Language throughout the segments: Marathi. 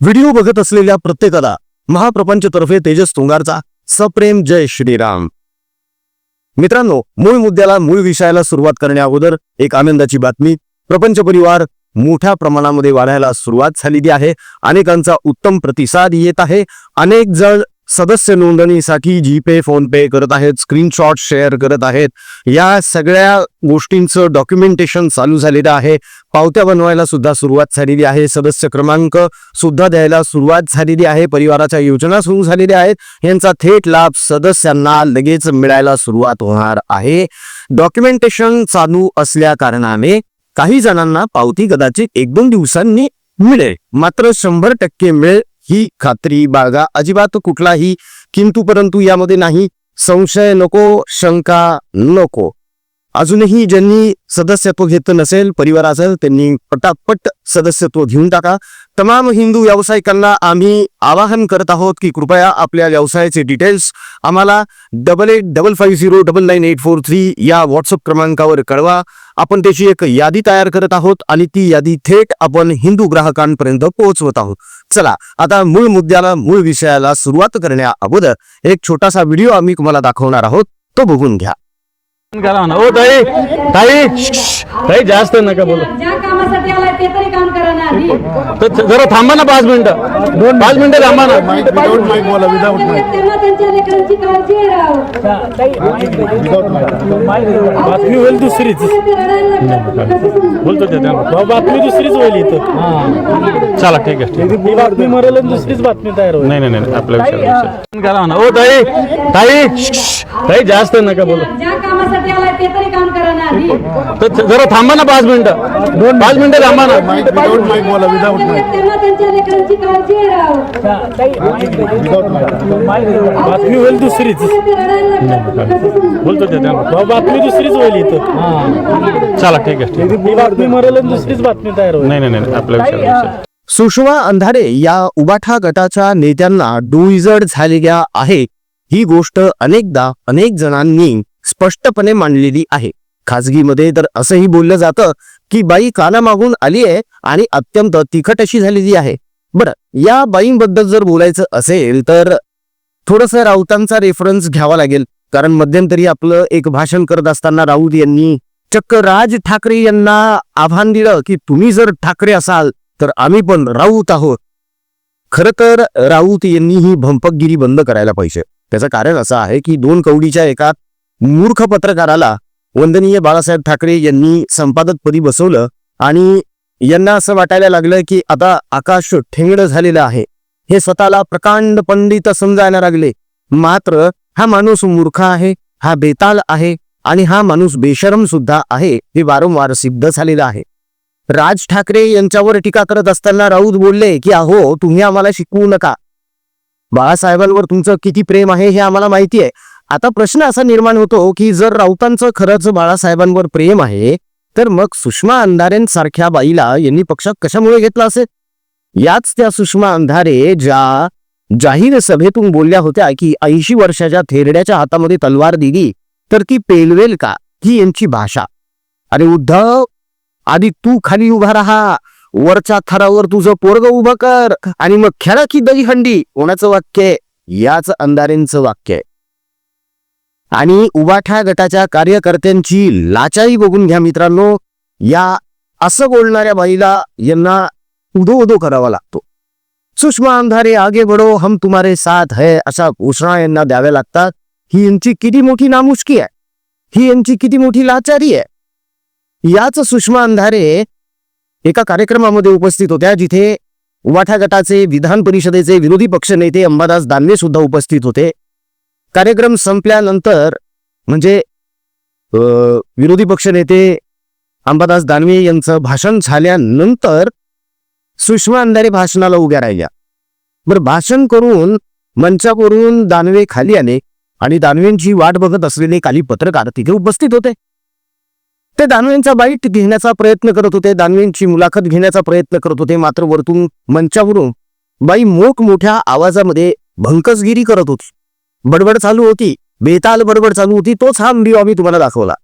व्हिडिओ बघत असलेल्या प्रत्येकाला महाप्रपंचतर्फे तेजस तुंगारचा सप्रेम जय श्रीराम. मित्रांनो मूळ मुद्द्याला मूळ विषयाला सुरुवात करण्या अगोदर एक आनंदाची बातमी. प्रपंच परिवार मोठ्या प्रमाणामध्ये वाढायला सुरुवात झालेली आहे. अनेकांचा उत्तम प्रतिसाद येत आहे. अनेक जण सदस्य नोंदणीसाठी जीपे फोन पे करत आहेत स्क्रीनशॉट शेअर करत आहेत. या सगळ्या गोष्टींचं डॉक्युमेंटेशन चालू झालेलं आहे. पावत्या बनवायला सुद्धा सुरुवात झालेली आहे. सदस्य क्रमांक सुद्धा द्यायला सुरुवात झालेली आहे. परिवाराच्या योजना सुरू झालेल्या आहेत. यांचा थेट लाभ सदस्यांना लगेच मिळायला सुरुवात होणार आहे. डॉक्युमेंटेशन चालू असल्या कारणाने काही जणांना पावती कदाचित एक दोन दिवसांनी मिळेल. मात्र शंभर टक्के मिळेल ही खात्री बाळगा. अजिबात कुठलाही किंतु परंतु यामध्ये नाही. संशय नको शंका नको. अजूनही ज्यांनी सदस्यत्व घेतलं नसेल परिवाराचं त्यांनी पटापट सदस्यत्व घेऊन टाका. तमाम हिंदू व्यावसायिकांना आम्ही आवाहन करत आहोत की कृपया आपल्या व्यवसायाचे डिटेल्स आम्हाला double eight double five zero double nine eight four three या व्हॉट्सअप क्रमांकावर कळवा. आपण त्याची एक यादी तयार करत आहोत आणि ती यादी थेट आपण हिंदू ग्राहकांपर्यंत पोहोचवत आहोत. चला आता मूळ मुद्द्याला मूळ विषयाला सुरुवात करण्या अगोदर एक छोटासा व्हिडिओ आम्ही तुम्हाला दाखवणार आहोत. तो बघून घ्या. करा म्हणा. ओ ताई ताई ताई जास्त नका बोला. ज्या कामासाठी ते तरी काम करा ना आधी. तर जरा थांबा ना पाच मिनिटं. दोन पाच मिनिटं थांबा ना. विदाउट माईक बोला विदाउट माईक त्यांना त्यांच्या लेकरांची काळजी आहे राव बातमी होईल दुसरीच? बोलतो ते त्यांना. बातमी दुसरीच होईल इथं. चला ठीक आहे ठीक आहे. ही बातमी मरेल आणि दुसरीच बातमी तयार होईल. नाही नाही नाही आपल्या विषयावर करा म्हणा ओ ताई. ताई ताई जास्त नका बोलू. ज्या कामासाठी आलाय ते तरी काम करा ना आधी. तर जरा थांबा ना पाच मिनिटं. दोन पाच मिनिटं थांबा ना. माईक विदाउट माईक बोला विदाउट माईक त्यांना त्यांच्या लेकरांची काळजी आहे राव. विदाउट माईक बातमी होईल दुसरीच. ते रडायला लागतात. कसं समजू? बोलतो ते त्यांना. बातमी दुसरीच होईल इथं. चला ठीक आहे ठीक. ही बातमी मरेल आणि दुसरीच बातमी तयार होईल. नाही नाही नाही आपल्या विषयावर सुषमा अंधारे या उबाठा गटाच्या नेत्यांना डोईजड झालेल्या आहे. ही गोष्ट अनेकदा अनेक जणांनी स्पष्टपणे मांडलेली आहे. खाजगीमध्ये तर असंही बोललं जातं की बाई कानामागून आली आहे आणि अत्यंत तिखट अशी झालेली आहे. बरं या बाईंबद्दल जर बोलायचं असेल तर थोडंसं राऊतांचा रेफरन्स घ्यावा लागेल. कारण मध्यंतरी आपलं एक भाषण करत असताना राऊत यांनी चक्क राज ठाकरे यांना आव्हान दिलं की तुम्ही जर ठाकरे असाल तर आम्ही पण राऊत आहोत. खरं तर राऊत यांनी ही भंपकगिरी बंद करायला पाहिजे. त्याचं कारण असं आहे की दोन कवडीच्या एकात मूर्ख पत्रकाराला वंदनीय बाळासाहेब ठाकरे यांनी संपादकपदी बसवलं आणि यांना असं वाटायला लागलं की आता आकाश ठेंगड झालेलं आहे. हे स्वतःला प्रकांड पंडित समजायला लागले. मात्र हा माणूस मूर्ख आहे हा बेताल आहे आणि हा माणूस बेशरम सुद्धा आहे हे वारंवार सिद्ध झालेलं आहे. राज ठाकरे यांच्यावर टीका करत असताना राऊत बोलले की अहो तुम्ही आम्हाला शिकवू नका. बाळासाहेबांवर तुमचं किती प्रेम आहे हे आम्हाला माहिती आहे. आता प्रश्न असा निर्माण होतो की जर राऊतांचं खरंच बाळासाहेबांवर प्रेम आहे तर मग सुषमा अंधारेंसारख्या बाईला यांनी पक्षात कशामुळे घेतला असेल? याच त्या सुषमा अंधारे ज्या जाहीर सभेतून बोलल्या होत्या की ऐंशी वर्षाच्या थेरड्याच्या हातामध्ये तलवार दिली तर ती पेलवेल का? ही यांची भाषा. अरे उद्धव आधी तू खाली उभा राहा वरच्या थरावर तुझं पोरग उभं कर आणि मग खेळा की दही हंडी कोणाचं वाक्य आहे? याच अंधारेंचं वाक्य आहे. आणि उबाठा गटाच्या कार्यकर्त्यांची लाचाई बघून घ्या मित्रांनो. या असं बोलणाऱ्या बाईला यांना उदो उदो करावा लागतो. सुषमा अंधारे आगे बढो हम तुम्हारे साथ है अशा घोषणा यांना द्याव्या लागतात. ही यांची किती मोठी नामुष्की आहे? ही यांची किती मोठी लाचारी आहे? याच सुषमा अंधारे एका कार्यक्रमामध्ये उपस्थित होत्या जिथे उबाठा गटाचे विधान परिषदेचे विरोधी पक्षनेते अंबादास दानवे सुद्धा उपस्थित होते. कार्यक्रम संपल्यानंतर म्हणजे विरोधी पक्षनेते अंबादास दानवे यांचं भाषण झाल्यानंतर सुषमा अंधारे भाषणाला उभ्या राहिल्या. बरं भाषण करून मंचावरून दानवे खाली आले आणि दानवेंची वाट बघत असलेले काही पत्रकार तिथे उपस्थित होते. ते दानवेंचा बाईट घेण्याचा प्रयत्न करत होते दानवेंची मुलाखत घेण्याचा प्रयत्न करत होते मात्र वरतून मंचावरून बाई मोठमोठ्या आवाजामध्ये भंकसगिरी करत होती. बडबड चालू होती. बेताल बडबड चालू होती. तोच हा व्हिडिओ आम्ही तुम्हाला दाखवला.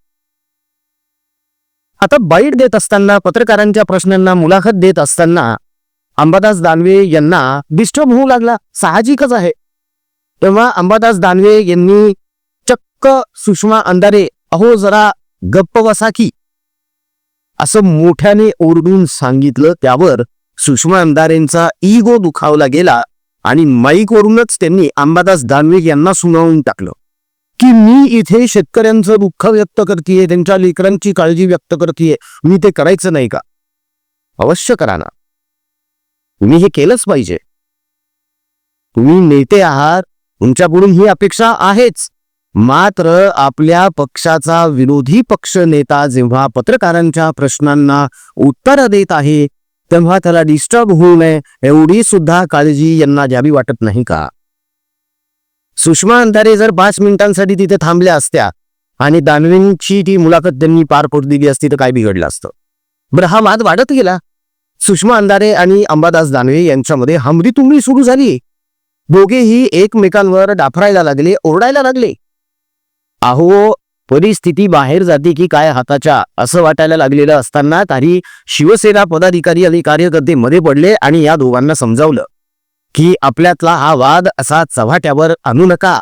आता बाईट देत असताना पत्रकारांच्या प्रश्नांना मुलाखत देत असताना अंबादास दानवे यांना डिस्टर्ब होऊ लागला. साहजिकच आहे. तेव्हा अंबादास दानवे यांनी चक्क सुषमा अंधारे अहो जरा गप्प बसा की. असं मोठ्याने ओरडून सांगितलं त्यावर सुषमा अंधारेंचा इगो दुखावला गेला. आणि माईकवरूनच त्यांनी अंबादास दानवे यांना सुनावून टाकलं. की मी इथे शेतकऱ्यांचं दुःख व्यक्त करतेय त्यांच्या लेकरांची काळजी व्यक्त करतेय मी ते करायचं नाही का? अवश्य करा ना. तुम्ही हे केलंच पाहिजे. तुम्ही नेते आहात तुमच्याकडून ही अपेक्षा आहेच. मात्र आपल्या पक्षाचा विरोधी पक्ष नेता जेव्हा पत्रकारांच्या प्रश्नांना उत्तर देत आहे तेव्हा त्याला डिस्टर्ब होऊ नये एवढी सुद्धा काळजी यांना द्यावी वाटत नाही का? सुषमा अंधारे जर पाच मिनिटांसाठी तिथे थांबल्या असत्या आणि दानवेंची ती मुलाखत त्यांनी पार पडू दिली असती तर काय बिघडलं असतं? बरं हा वाद वाढत गेला. सुषमा अंधारे आणि अंबादास दानवे यांच्यामध्ये हमरी तुमरी सुरू झाली. दोघेही एकमेकांवर डाफरायला लागले ओरडायला लागले. अहो परिस्थिती बाहेर जाते की काय हाताच्या असं वाटायला लागलेलं असताना काही शिवसेना पदाधिकारी आणि कार्यकर्ते मध्ये पडले आणि या दोघांना समजावलं की आपल्यातला हा वाद असा चव्हाट्यावर आणू नका.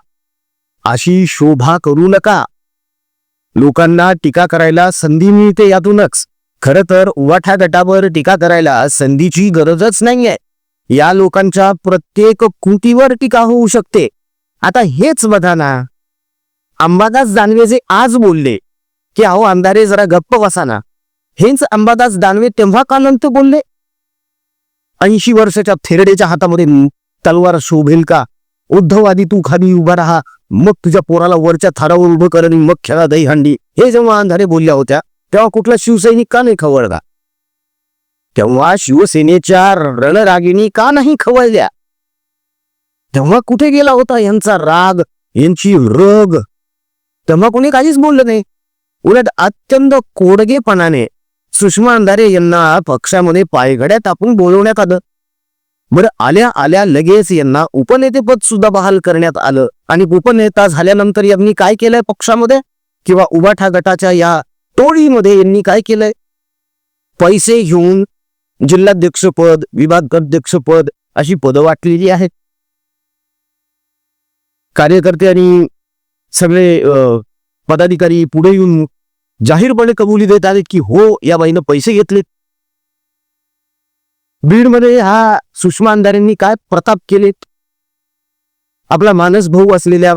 अशी शोभा करू नका. लोकांना टीका करायला संधी मिळते यातूनच. खरं तर उवाठा गटावर टीका करायला संधीची गरजच नाहीये. या लोकांच्या प्रत्येक कृतीवर टीका होऊ शकते. आता हेच बघा ना. अंबादास दानवे जे आज बोलले की अहो अंधारे जरा गप्प बसा ना. हेच अंबादास दानवे तेव्हा का नंतर बोलले? ऐंशी वर्षाच्या थेरडेच्या हातामध्ये तलवार शोभेल का? उद्धववादी तू खाली उभा राहा. मग तुझ्या पोराला वरच्या थारावर उभं करणे मग खेळा दही हंडी. हे जेव्हा अंधारे बोलल्या होत्या तेव्हा कुठला शिवसैनिक का नाही खवळला? तेव्हा शिवसेनेच्या रणरागिणी का नाही खवळल्या? तेव्हा कुठे गेला होता यांचा राग यांची रग? तेव्हा कोणी काहीच बोललं नाही. उलट अत्यंत कोडगेपणाने सुषमा अंधारे यांना पक्षामध्ये पायघड्या टाकून बोलवण्यात आलं. बरं आल्या आल्या लगेच यांना उपनेतेपद सुद्धा बहाल करण्यात आलं. आणि उपनेता झाल्यानंतर यांनी काय केलंय पक्षामध्ये? किंवा उबाठा गटाच्या या टोळीमध्ये यांनी काय केलंय? पैसे घेऊन जिल्हाध्यक्षपद विभागाध्यक्षपद अशी पदं वाटलेली आहेत. कार्यकर्ते आणि सगळे पदाधिकारी पुढे येऊन जाहीरपणे कबुली देत आहेत की हो या बाईनं पैसे घेतलेत. बीडमध्ये हा सुषमा अंधारेंनी काय प्रताप केलेत? आपला मानस भाऊ असलेल्या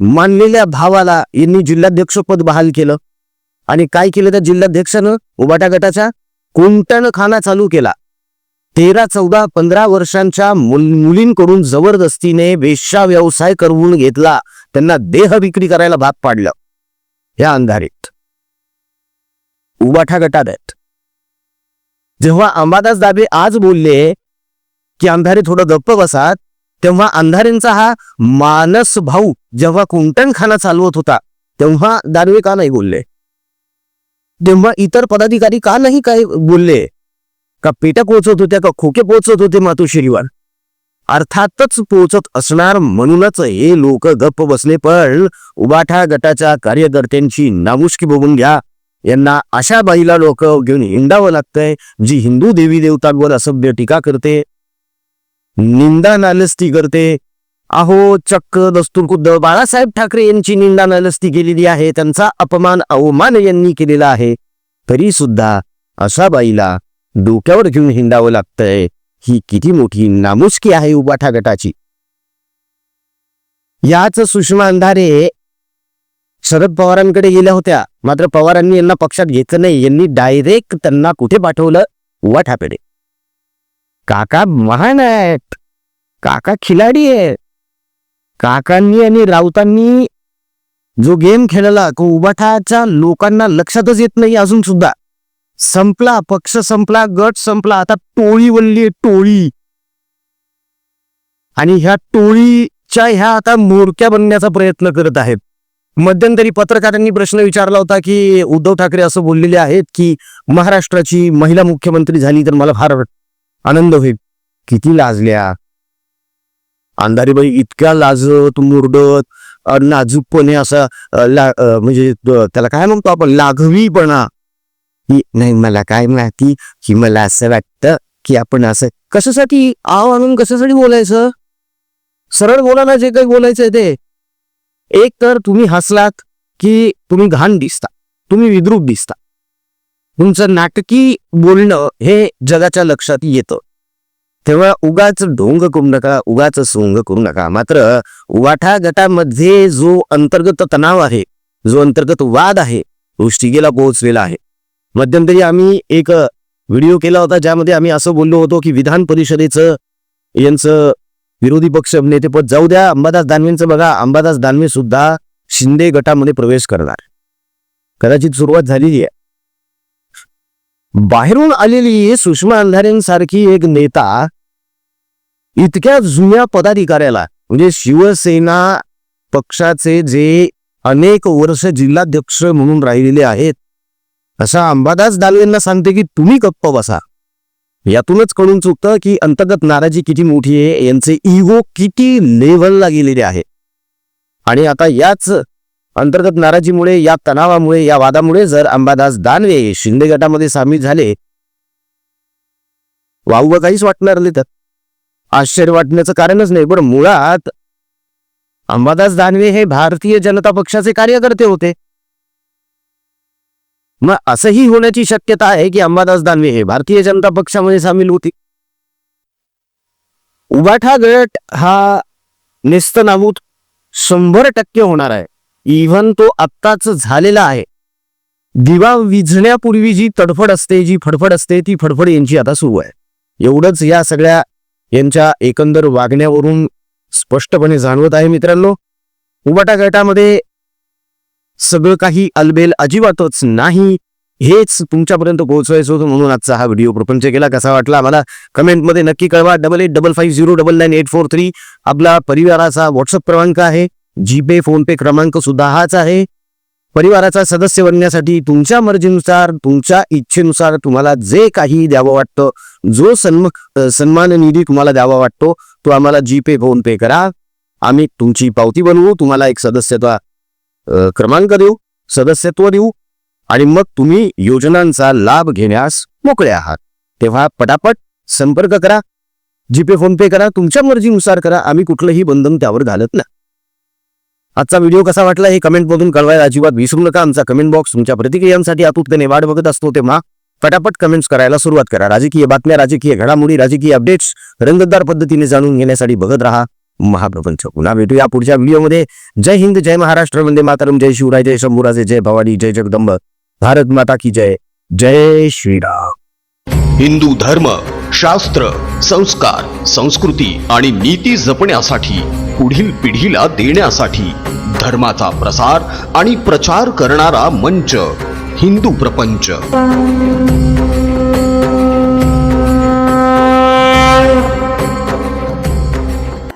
मानलेल्या भावाला यांनी जिल्हाध्यक्षपद बहाल केलं. आणि काय केलं त्या जिल्हाध्यक्षानं? उबाटा गटाच्या कोणत्यानं खाना चालू केला. तेरा चौदा पंधरा वर्षांच्या मुल- मुलींकडून जबरदस्तीने वेश्या व्यवसाय करवून घेतला. त्यांना देह विक्री करायला भाग पाडलं. या अंधारीत. उबाठा गटात आहेत. जेव्हा अंबादास दाबे आज बोलले की अंधारे थोडं गप्प बसात तेव्हा अंधारेंचा हा मानस भाऊ जेव्हा कुंटणखाना चालवत होता तेव्हा दानवे का नाही बोलले? तेव्हा इतर पदाधिकारी का नाही काय बोलले? का पेट्या पोचत होत्या का खोके पोचत होते मातोश्रीवर? अर्थातच पोचत असणार म्हणूनच हे लोक गप्प बसले पण उबाठा गटाच्या कार्यकर्त्यांची नामुष्की बघून घ्या. यांना अशा बाईला लोक घेऊन हिंडावं लागतंय जी हिंदू देवी देवतांवर असभ्य टीका करते. निंदा नालस्ती करते. अहो चक्क दस्तूर खुद्द. बाळासाहेब ठाकरे यांची निंदा नालस्ती केलेली आहे त्यांचा अपमान अवमान यांनी केलेला आहे. तरी सुद्धा अशा बाईला डोक्यावर घेऊन हिंडावं लागतंय. ही किती मोठी नामुष्की आहे उबाठा गटाची याच सुषमा अंधारे शरद पवारांकडे गेल्या होत्या. मात्र पवारांनी यांना पक्षात घेतलं नाही. यांनी डायरेक्ट त्यांना कुठे पाठवलं? उबाठापेडे काका महान आहेत. काका खिलाडी आहे काकांनी आणि राऊतांनी जो गेम खेळला तो उबाठाच्या लोकांना लक्षातच येत नाही अजून सुद्धा. संपला पक्ष संपला गट संपला आता टोळी बनली टोळी. आणि ह्या टोळीच्या ह्या आता मोडक्या बनण्याचा प्रयत्न करत आहेत. मध्यंतरी पत्रकारांनी प्रश्न विचारला होता की उद्धव ठाकरे असं बोललेले आहेत की महाराष्ट्राची महिला मुख्यमंत्री झाली तर मला फार आनंद होईल. किती लाजल्या. अंधारीबाई इतक्या लाजत मुरडत नाजूकपणे असा ला म्हणजे त्याला काय म्हणतो आपण लाघवीपणा. की नाही मला काय माहिती की मला असं वाटतं की आपण असं कशासाठी आव आणून कशासाठी बोलायचं? सरळ बोला ना जे काही बोलायचंय ते. एक तर तुम्ही हसलात की तुम्ही घाण दिसता तुम्ही विद्रूप दिसता. तुमचं नाटकी बोलणं हे जगाच्या लक्षात येतं. तेव्हा उगाच ढोंग करू नका उगाच सोंग करू नका. मात्र वाठा गटामध्ये जो अंतर्गत तणाव आहे जो अंतर्गत वाद आहे तो शिगेला पोहोचलेला आहे. मध्यंतरी आम्ही एक व्हिडिओ केला होता ज्यामध्ये आम्ही असं बोललो होतो की विधान परिषदेचं यांचं विरोधी पक्ष नेतेपद जाऊ द्या अंबादास दानवेंचं बघा अंबादास दानवे सुद्धा शिंदे गटामध्ये प्रवेश करणार. कदाचित सुरुवात झालेली आहे. बाहेरून आलेली सुषमा अंधारेंसारखी एक नेता इतक्या जुन्या पदाधिकाऱ्याला म्हणजे शिवसेना पक्षाचे जे अनेक वर्ष जिल्हाध्यक्ष म्हणून राहिलेले आहेत अशा अंबादास दानवेंना सांगते की तुम्ही गप्प बसा. यातूनच कळून चुकतं की अंतर्गत नाराजी किती मोठी आहे यांचे इगो किती लेव्हलला गेलेले आहे. आणि आता याच अंतर्गत नाराजीमुळे या तणावामुळे या वादामुळे जर अंबादास दानवे शिंदे गटामध्ये सामील झाले वावग काहीच वाटणार नाही तर. आश्चर्य वाटण्याचं कारणच नाही बरं मुळात अंबादास दानवे हे भारतीय जनता पक्षाचे कार्यकर्ते होते. मग असंही होण्याची शक्यता आहे की अंबादास दानवे हे भारतीय जनता पक्षामध्ये सामील होती? उबाठा गट हा नेस्तनाबूत शंभर टक्के होणार आहे. इव्हन तो आत्ताच झालेला आहे. दिवा विझण्यापूर्वी जी तडफड असते जी फडफड असते ती फडफड यांची आता सुरू आहे. एवढंच या सगळ्या यांच्या एकंदर वागण्यावरून स्पष्टपणे जाणवत आहे मित्रांनो. उबाटा गटामध्ये सगळं काही अलबेल अजिबातच नाही. हेच तुमच्यापर्यंत पोहोचवायचं होतं म्हणून आजचा हा व्हिडिओ प्रपंच केला. कसा वाटला आम्हाला कमेंटमध्ये नक्की कळवा. Double eight double five zero double nine eight four three आपला परिवाराचा व्हॉट्सअप क्रमांक आहे. जीपे फोनपे क्रमांक सुद्धा हाच आहे. परिवाराचा सदस्य बनण्यासाठी तुमच्या मर्जीनुसार तुमच्या इच्छेनुसार तुम्हाला जे काही द्यावं वाटतं जो सन्म सन्मान निधी तुम्हाला द्यावा वाटतो तो आम्हाला जीपे फोनपे करा. आम्ही तुमची पावती बनवू. तुम्हाला एक सदस्यत्व क्रमांक देऊ सदस्यत्व देऊ आणि मग तुम्ही योजनांचा लाभ घेण्यास मोकळे आहात. तेव्हा पटापट संपर्क करा. जीपे फोन पे करा. तुमच्या मर्जीनुसार करा. आम्ही कुठलंही बंधन त्यावर घालत ना आजचा व्हिडिओ कसा वाटला हे कमेंट मधून कळवायला अजिबात विसरू नका. आमचा कमेंट बॉक्स तुमच्या प्रतिक्रियांसाठी आतुरतेने वाट बघत असतो तेव्हा पटापट कमेंट्स करायला सुरुवात करा. राजकीय बातम्या राजकीय घडामोडी राजकीय अपडेट्स रंगतदार पद्धतीने जाणून घेण्यासाठी बघत राहा. महाप्रपंच पुन्हा भेटूया पुढच्या व्हिडिओमध्ये. जय हिंद जय महाराष्ट्र वंदे मातरम जय शिवराय जय शंभूराजे जय भवानी जय जगदंब. भारत माता की जय. जय श्रीराम. हिंदू धर्म शास्त्र संस्कार संस्कृती आणि नीती जपण्यासाठी पुढील पिढीला देण्यासाठी धर्माचा प्रसार आणि प्रचार करणारा मंच हिंदू प्रपंच.